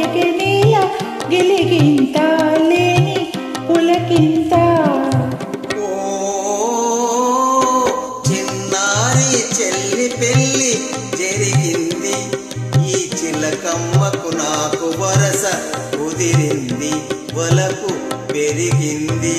పలికి నీల గిలిగింత లేని పులకింత. చిన్నారి చెల్లి పెళ్ళి ఈ చిలకమ్మకు నాకు వరస కుదిరింది. వలకు పెరిగింది.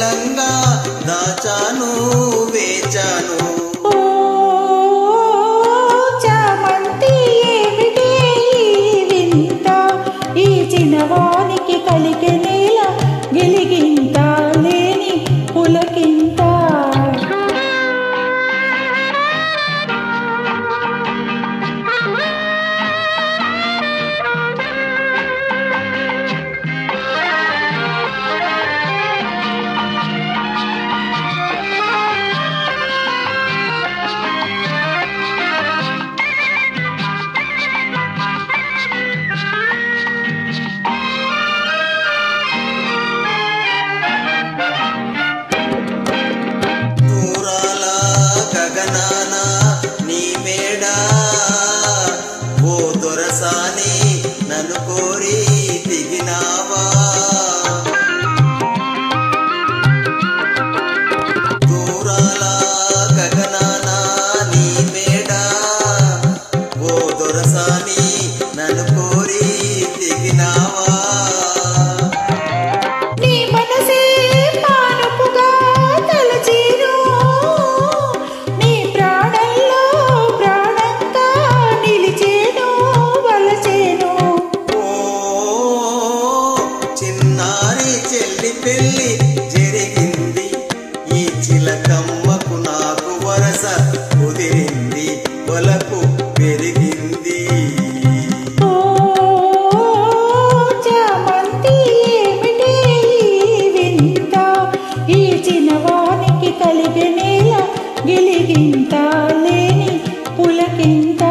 கலங்க పెళ్ళి జరిగింది. ఈ చిలకమ్మకు నాకు వరస కుదిరింది. వలకు పెరిగింది. ఈ చిన్నవానికి కలిగి నేల గిలిగింత లేని పులకింత.